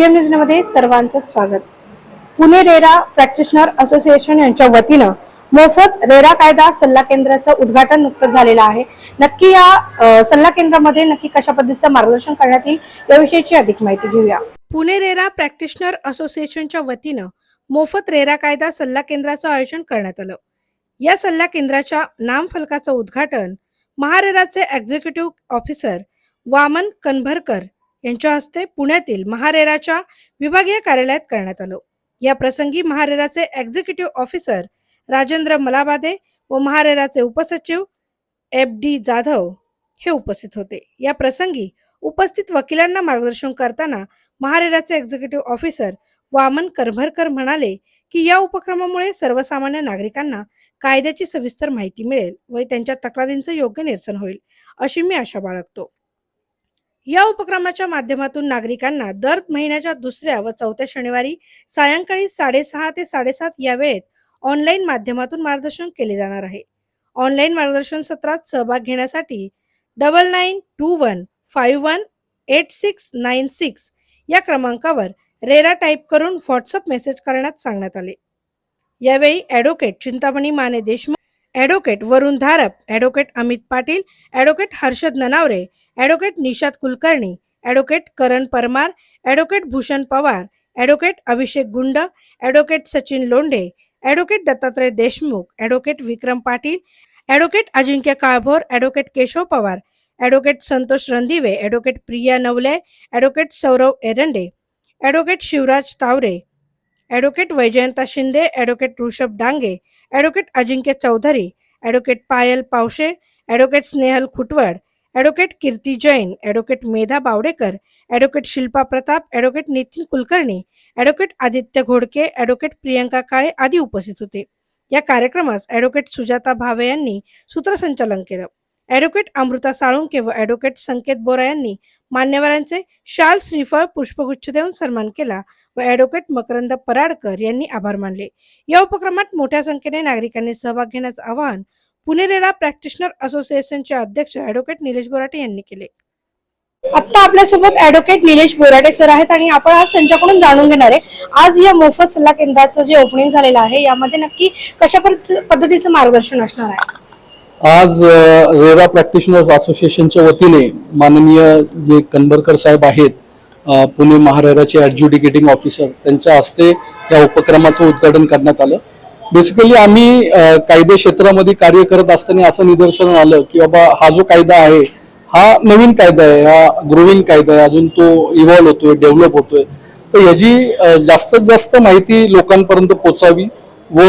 CM न्यूजमध्ये सर्वांचं स्वागत. पुणे रेरा प्रॅक्टिशनर असोसिएशन यांच्या वतीनं मोफत रेरा कायदा सल्ला केंद्राचं उद्घाटन नुकतंच झालेलं आहे. नक्की या सल्ला केंद्रामध्ये नक्की कशा पद्धतीचं मार्गदर्शन करण्यात येईल याविषयीची अधिक माहिती घेऊया. पुणे रेरा प्रॅक्टिशनर असोसिएशनच्या वतीनं मोफत रेरा कायदा सल्ला केंद्राचं आयोजन करण्यात आलं. या सल्ला केंद्राच्या नामफलकाचं उद्घाटन महारेराचे एक्झिक्युटिव्ह ऑफिसर वामन कनभरकर यांच्या हस्ते पुण्यातील महारेराच्या विभागीय कार्यालयात करण्यात आलं. या प्रसंगी महारेराचे एक्झिक्युटिव्ह ऑफिसर राजेंद्र मलाबादे व महारेराचे उपसचिव एफ डी जाधव हे उपस्थित होते. या प्रसंगी उपस्थित वकिलांना मार्गदर्शन करताना महारेराचे एक्झिक्युटिव्ह ऑफिसर वामन करभरकर म्हणाले की या उपक्रमामुळे सर्वसामान्य नागरिकांना कायद्याची सविस्तर माहिती मिळेल व त्यांच्या तक्रारींचं योग्य निरसन होईल अशी मी आशा बाळगतो. या उपक्रमाच्या माध्यमातून नागरिकांना दर महिन्याच्या दुसऱ्या व चौथ्या शनिवारी सायंकाळी साडेसहा ते साडेसात या वेळेत ऑनलाईन माध्यमातून मार्गदर्शन केले जाणार आहे. ऑनलाईन मार्गदर्शन सत्रात सहभाग घेण्यासाठी double nine two one five one eight six nine six या क्रमांकावर रेरा टाईप करून व्हॉट्सअप मेसेज करण्यात सांगण्यात आले. यावेळी advocate Chintamani Mane Deshmukh advocate Varun Dharap advocate Amit Patil advocate Harshad Nanaware advocate Nishad Kulkarni advocate Karan Parmar advocate Bhushan Pawar advocate Abhishek Gund advocate Sachin Londhe advocate Dattatray Deshmukh advocate Vikram Patil advocate Ajinkya Kalbhor advocate Keshav Pawar advocate Santosh Randive advocate Priya Navale advocate Saurav Erande advocate Shivraj Taware advocate Vaijayanta Shinde advocate Rishabh Dange advocate Ajinkya Chaudhari advocate Payal Pawashe advocate Snehal Khutwad advocate Kirti Jain advocate Medha Bawdekar advocate Shilpa Pratap advocate Nitin Kulkarni advocate Aditya Ghodke advocate Priyanka Kale आदी उपस्थित होते. या कार्यक्रमास advocate Sujata Bhave यांनी सूत्रसंचालन केलं. Advocate Amruta Salunke व advocate संकेत बोरा यांनी मान्यवरांचे शाल श्रीफळ पुष्पगुच्छ देऊन सन्मान केला व ॲडव्होकेट मकरंद पराडकर यांनी आभार मानले. या उपक्रमात मोठ्या संख्येने नागरिकांनी सहभाग घेण्याचं आवाहन पुणे रेडा प्रॅक्टिशनर असोसिएशनचे अध्यक्ष ॲडव्होकेट निलेश बोराटे यांनी केले. आता आपल्यासोबत ऍडव्होकेट निलेश बोराटे सर आहेत आणि आपण आज त्यांच्याकडून जाणून घेणार आहे. आज या मोफत सल्ला केंद्राचं जे ओपनिंग झालेलं आहे यामध्ये नक्की कशा पद्धतीचं मार्गदर्शन असणार आहे? आज रेरा प्रॅक्टिशनर्स असोसिएशनच्या वतीने माननीय जे कनबरकर साहेब आहेत पुणे महारेराचे ॲडज्युडिकेटिंग ऑफिसर त्यांच्या हस्ते या उपक्रमाचं उद्घाटन करण्यात आलं. बेसिकली आम्ही कायदे क्षेत्रामध्ये कार्य करत असताना असं निदर्शन आलं की बाबा हा जो कायदा आहे हा नवीन कायदा आहे हा ग्रोविंग कायदा आहे अजून तो इव्हॉल्व होतोय डेव्हलप होतोय. तर याची जास्तीत जास्त माहिती लोकांपर्यंत पोचावी व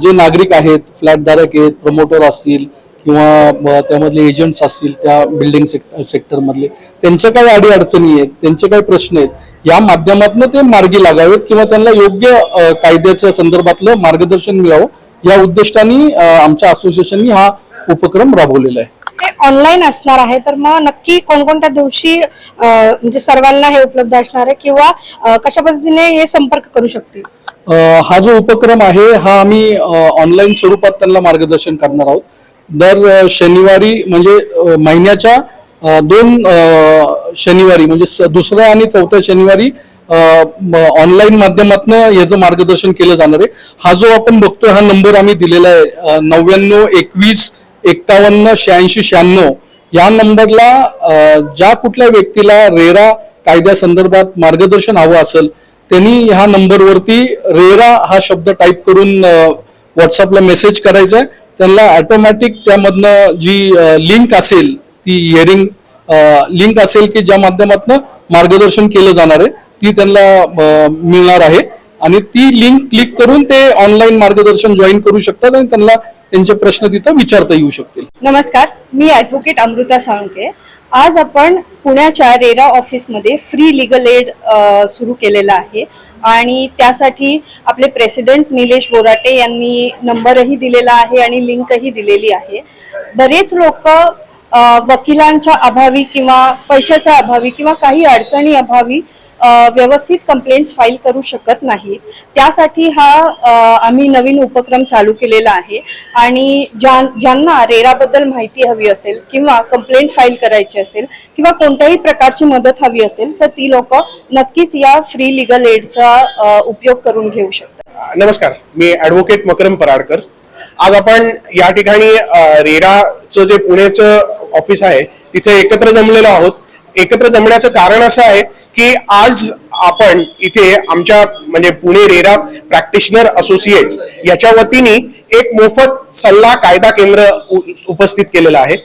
जे नागरिक आहेत फ्लॅटधारक आहेत प्रमोटर असतील किंवा त्यामधले एजंट्स असतील त्या बिल्डिंग सेक्टर सेक्टरमधले त्यांच्या काही अडीअडचणी आहेत त्यांचे काही प्रश्न आहेत या माध्यमातून ते मार्गी लागावेत किंवा त्यांना योग्य कायद्याच्या संदर्भातलं मार्गदर्शन मिळावं या उद्दिष्टाने आमच्या असोसिएशननी हा उपक्रम राबवलेला आहे. ते ऑनलाईन असणार आहे तर मग नक्की कोणकोणत्या दिवशी म्हणजे सर्वांना हे उपलब्ध असणार आहे किंवा कशा पद्धतीने हे संपर्क करू शकतील? हा जो उपक्रम आहे हा आम्ही ऑनलाईन स्वरूपात त्यांना मार्गदर्शन करणार आहोत. दर शनिवारी म्हणजे महिन्याच्या दोन शनिवारी म्हणजे स- दुसऱ्या आणि चौथ्या शनिवारी ऑनलाईन माध्यमातून याचं मार्गदर्शन केलं जाणार आहे. हा जो आपण बघतोय हा नंबर आम्ही दिलेला आहे नव्याण्णव एकवीस एक्कावन्न शहाऐंशी शहाण्णव या नंबरला ज्या कुठल्या व्यक्तीला रेरा कायद्यासंदर्भात मार्गदर्शन हवं असेल त्यांनी ह्या नंबरवरती रेरा हा शब्द टाईप करून व्हॉट्सअपला मेसेज करायचा आहे. त्यांना ऑटोमॅटिक त्यामधनं जी लिंक असेल ती हिअरिंग लिंक असेल की ज्या माध्यमातून मार्गदर्शन केलं जाणार आहे ती त्यांना मिळणार आहे. आणि ती लिंक क्लिक करून ते ऑनलाईन मार्गदर्शन जॉईन करू शकतात आणि त्यांना त्यांचे प्रश्न तिथं विचारता येऊ शकतील. नमस्कार मी ॲडव्होकेट अमृता साळुंके आज आपण पुण्याच्या रेरा ऑफिसमध्ये फ्री लिगल एड सुरू केलेला आहे. आणि त्यासाठी आपले प्रेसिडेंट निलेश बोराटे यांनी नंबरही दिलेला आहे आणि लिंकही दिलेली आहे. बरेच लोक वकिलांच्या अभावी किंवा पैशाच्या अभावी किंवा काही अडचणी अभावी व्यवस्थित कंप्लेंट्स फाईल करू शकत नाहीत. त्यासाठी हा आम्ही नवीन उपक्रम चालू केलेला आहे. आणि ज्या ज्यांना रेराबद्दल माहिती हवी असेल किंवा कंप्लेंट फाईल करायची असेल किंवा कोणत्याही प्रकारची मदत हवी असेल तर ती लोक नक्कीच या फ्री लिगल एडचा उपयोग करून घेऊ शकतात. नमस्कार. मी ॲडव्होकेट मकरम पराडकर. आज आपण या ठिकाणी रेरा चं जे पुण्याचं ऑफिस आहे तिथे एकत्र जमलेलो आहोत. एकत्र जमण्याचं कारण असं आहे की आज आपण इथे आमच्या म्हणजे पुणे रेरा प्रॅक्टिशनर असोसिएट याच्या वतीने एक मोफत सल्ला कायदा केंद्र उपस्थित केलेलं आहे.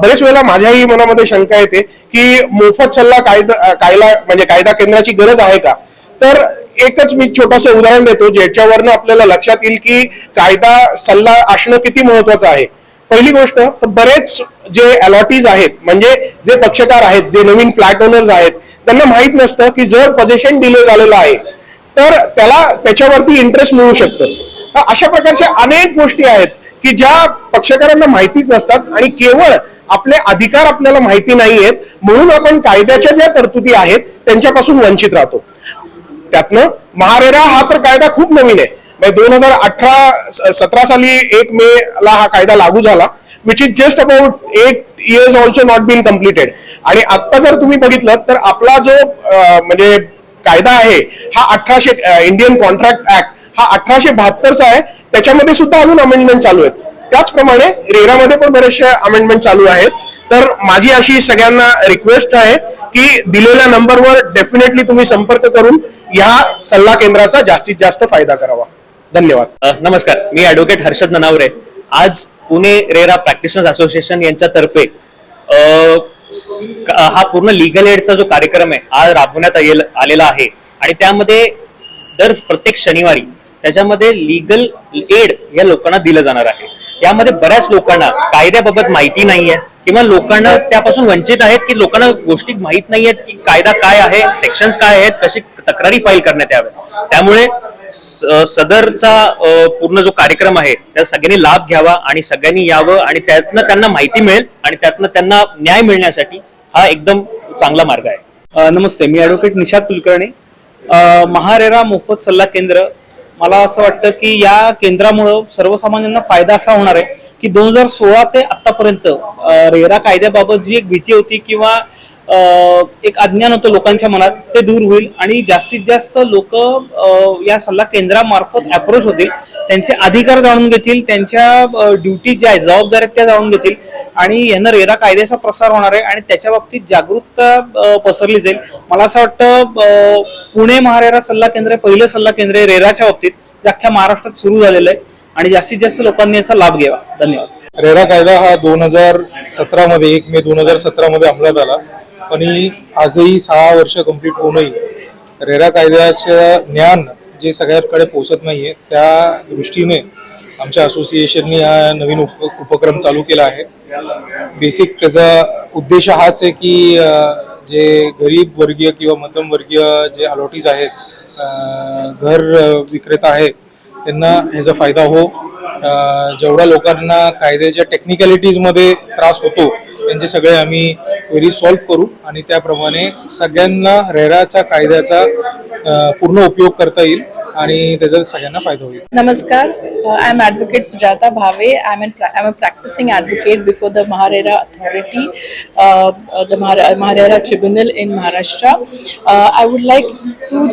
बरेच वेळेला माझ्याही मनामध्ये शंका येते की मोफत सल्ला कायदा कायदा म्हणजे कायदा केंद्राची गरज आहे का? तर एकच मी छोटंसं उदाहरण देतो ज्याच्यावरनं आपल्याला लक्षात येईल की कायदा सल्ला असणं किती महत्वाचं आहे. पहिली गोष्ट तर बरेच जे अलॉटीज आहेत म्हणजे जे पक्षकार आहेत जे नवीन फ्लॅट ओनर्स आहेत त्यांना माहीत नसतं की जर पजेशन डिले झालेलं आहे तर त्याला त्याच्यावरती इंटरेस्ट मिळू शकतं. तर अशा प्रकारच्या अनेक गोष्टी आहेत की ज्या पक्षकारांना माहितीच नसतात आणि केवळ आपले अधिकार आपल्याला माहिती नाही आहेत म्हणून आपण कायद्याच्या ज्या तरतुदी आहेत त्यांच्यापासून वंचित राहतो. त्यातनं महारेरा हा तर कायदा खूप नवीन आहे. म्हणजे दोन हजार अठरा सतरा साली एक मे ला हा कायदा लागू झाला which is just about eight years also not been completed आणि आत्ता जर तुम्ही बघितलं तर आपला जो म्हणजे कायदा आहे हा अठराशे इंडियन कॉन्ट्रॅक्ट ऍक्ट हा अठराशे बहात्तरचा आहे. त्याच्यामध्ये सुद्धा अजून अमेंडमेंट चालू आहेत. त्याचप्रमाणे रेरामध्ये पण बरेचसे अमेंडमेंट चालू आहेत. तर माझी अशी सगळ्यांना रिक्वेस्ट आहे की दिलेल्या नंबरवर डेफिनेटली तुम्ही संपर्क करून या सल्ला केंद्राचा जास्तीत जास्त फायदा करावा. धन्यवाद. नमस्कार. मी ॲडव्होकेट हर्षद ननावरे. आज पुणे रेरा प्रॅक्टिशनर्स असोसिएशन यांच्यातर्फे हा पूर्ण लिगल एडचा जो कार्यक्रम आहे आज राबवण्यात आलेला आहे. आणि त्यामध्ये दर प्रत्येक शनिवारी त्याच्यामध्ये लिगल एड या लोकांना दिलं जाणार आहे. यामध्ये बऱ्याच लोकांना कायद्याबाबत माहिती नाहीये किंवा लोकांना त्यापासून वंचित आहेत की लोकांना गोष्टी माहीत आहेत की कायदा काय आहे सेक्शन्स काय आहेत कशी तक्रारी फाईल करण्यात याव्यात. त्यामुळे सदरचा पूर्ण जो कार्यक्रम आहे त्या सगळ्यांनी लाभ घ्यावा आणि सगळ्यांनी यावं आणि त्यातनं त्यांना माहिती मिळेल आणि त्यातनं त्यांना न्याय मिळण्यासाठी हा एकदम चांगला मार्ग आहे. नमस्ते मी ॲडव्होकेट निषाद कुलकर्णी. महारेरा मोफत सल्ला केंद्र. मला असं वाटतं की या केंद्रामुळं सर्वसामान्यांना फायदा असा होणार आहे की दोन हजार सोळा ते आतापर्यंत रेरा कायद्याबाबत जी एक भीती होती किंवा एक अज्ञान होतं लोकांच्या मनात ते दूर होईल. आणि जास्तीत जास्त लोक या सल्ला केंद्रामार्फत अप्रोच होतील. त्यांचे अधिकार जाणून घेतील त्यांच्या ड्युटी ज्या आहेत जबाबदाऱ्या त्या जाणून घेतील. आणि यांना रेरा कायद्याचा प्रसार होणार आहे आणि त्याच्या बाबतीत जागरूकता पसरली जाईल. मला असं वाटतं पुणे महारेरा सल्ला केंद्र हे पहिलं सल्ला केंद्र आहे रेराच्या बाबतीत जे अख्ख्या महाराष्ट्रात सुरू झालेलं आहे. आणि जास्तीत जास्त लोकांनी याचा लाभ घ्यावा. धन्यवाद. रेरा कायदा हा दोन हजार सतरामध्ये एक मे दोन हजार सतरामध्ये अंमलात आला. पण आजही सहा वर्ष कंप्लीट होऊनही रेरा कायद्याचं ज्ञान जे सगळ्यांकडे पोहोचत नाही आहे त्या दृष्टीने आमच्या असोसिएशनने हा नवीन उप उपक्रम चालू केला आहे. बेसिक त्याचा उद्देश हाच आहे की जे गरीब वर्गीय किंवा मध्यमवर्गीय जे अलॉटीज आहेत घर विक्रेता आहेत त्यांना ह्याचा फायदा हो. जेवढ्या लोकांना कायद्याच्या टेक्निकॅलिटीजमध्ये त्रास होतो त्यांचे सगळे आम्ही क्वेरी सॉल्व्ह करू आणि त्याप्रमाणे सगळ्यांना रेराच्या कायद्याचा पूर्ण उपयोग करता येईल. आणि त्याचा सगळ्यांना फायदा होईल Namaskar, uh, I'm Advocate Sujata Bhave. I'm, in, pra- I'm a practicing advocate before the Maharera Authority, uh, uh, the Mahar- Maharera Tribunal in Maharashtra. Uh, I would like to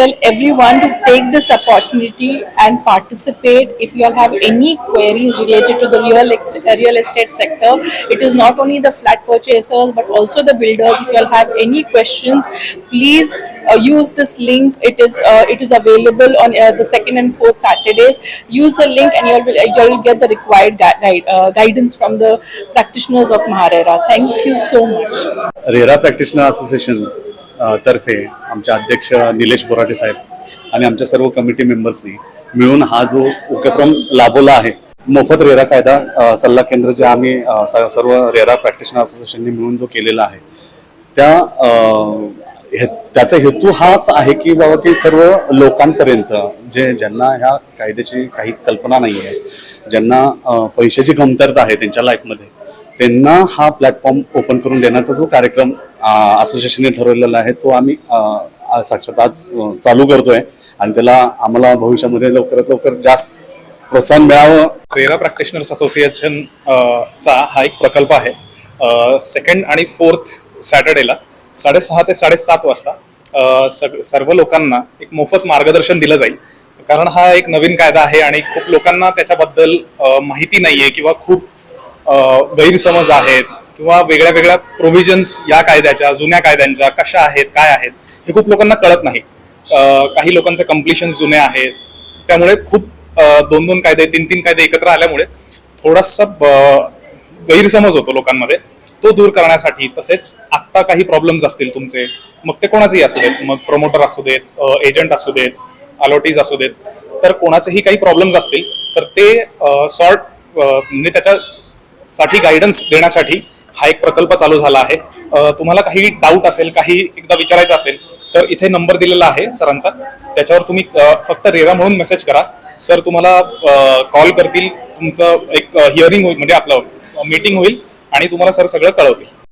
tell everyone to take this opportunity and participate. If you all have any queries related to the real, ex- uh, real estate sector, it is not only the flat purchasers but also the builders. If uh, use this link. It is uh, it is available on uh, the second and fourth Saturdays. Use the link and you'll will you'll get the required gui- guide, uh, guidance from the practitioners of Maharera. Thank you so much. Rera Practitioner Association अ, तर्फे आमचे अध्यक्ष निलेश बोराटे साहेब आणि आमच्या सर्व committee मेंबर्सनी मिळून हा जो उपक्रम लाभवला आहे मोफत रेरा कायदा सल्ला केंद्र जे आम्ही सर्व रेरा प्रॅक्टिशनर असोसिएशनने मिळून जो केलेला आहे त्या त्याचा हेतू हाच आहे की बाबा की सर्व लोकांपर्यंत जे ज्यांना ह्या कायद्याची काही कल्पना नाही आहे ज्यांना पैशाची कमतरता आहे त्यांच्या लाईफमध्ये त्यांना हा प्लॅटफॉर्म ओपन करून देण्याचा जो कार्यक्रम असोसिएशनने ठरवलेला आहे तो आम्ही साक्षात आज चालू करतोय आणि त्याला आम्हाला भविष्यामध्ये लवकरात लवकर जास्त प्रोत्साहन मिळावं. क्रेरा प्रॅक्टिशनर्स असोसिएशन चा हा एक प्रकल्प आहे. सेकंड आणि फोर्थ सॅटर्डेला साडेसहा ते साडेसात वाजता सग- सर्व लोकांना एक मोफत मार्गदर्शन दिलं जाईल. कारण हा एक नवीन कायदा आहे आणि खूप लोकांना त्याच्याबद्दल माहिती माहिती नाहीये किंवा खूप गैरसमज आहेत किंवा वेगळ्या वेगळ्या प्रोव्हिजन्स या कायद्याच्या जुन्या कायद्यांच्या कशा आहेत काय आहेत हे खूप लोकांना कळत नाही. काही लोकांचे कम्प्लिशन जुने आहेत. त्यामुळे खूप दोन दोन कायदे तीन तीन कायदे एकत्र आल्यामुळे थोडासा ब- गैरसमज होतो लोकांमध्ये. तो दूर करण्यासाठी तसेच आत्ता काही प्रॉब्लेम्स असतील तुमचे मग ते कोणाचेही असू देत. मग प्रमोटर असू देत एजंट असू देत अलॉटीज असू देत. तर कोणाचेही काही प्रॉब्लेम्स असतील तर ते सॉर्ट म्हणजे त्याच्यासाठी गायडन्स देण्यासाठी हा एक प्रकल्प चालू झाला आहे. तुम्हाला काही डाऊट असेल काही एकदा विचारायचं असेल तर इथे नंबर दिलेला आहे सरांचा. त्याच्यावर तुम्ही फक्त रेरा म्हणून मेसेज करा. सर तुम्हाला कॉल करतील तुमचं एक हिअरिंग होईल म्हणजे आपलं मीटिंग होईल. आणि तुम्हाला सर सगळं कळवतील.